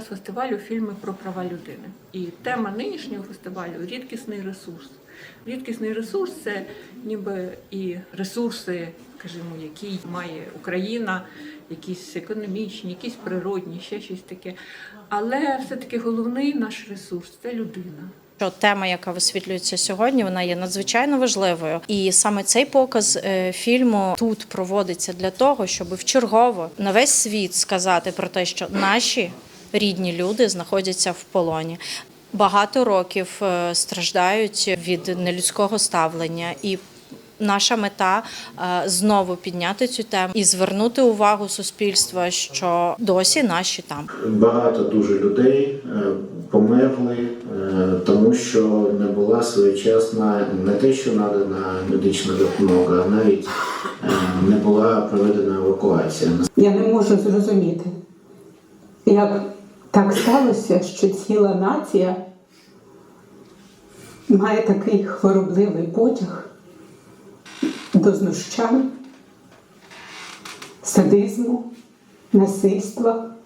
фестивалю фільми про права людини. І тема нинішнього фестивалю рідкісний ресурс. Рідкісний ресурс це ніби і ресурси, скажімо, які має Україна, якісь економічні, якісь природні, ще щось таке. Але все-таки головний наш ресурс це людина. Що тема, яка висвітлюється сьогодні, вона є надзвичайно важливою, і саме цей показ е, фільму тут проводиться для того, щоб вчергово на весь світ сказати про те, що наші рідні люди знаходяться в полоні. Багато років е, страждають від нелюдського ставлення і. Наша мета е, знову підняти цю тему і звернути увагу суспільства, що досі наші там. Багато дуже людей е, померли, е, тому що не була своєчасна не те, що надана медична допомога, а навіть не була проведена евакуація. Я не можу зрозуміти, як так сталося, що ціла нація має такий хворобливий потяг до знущань, садизму, насильства.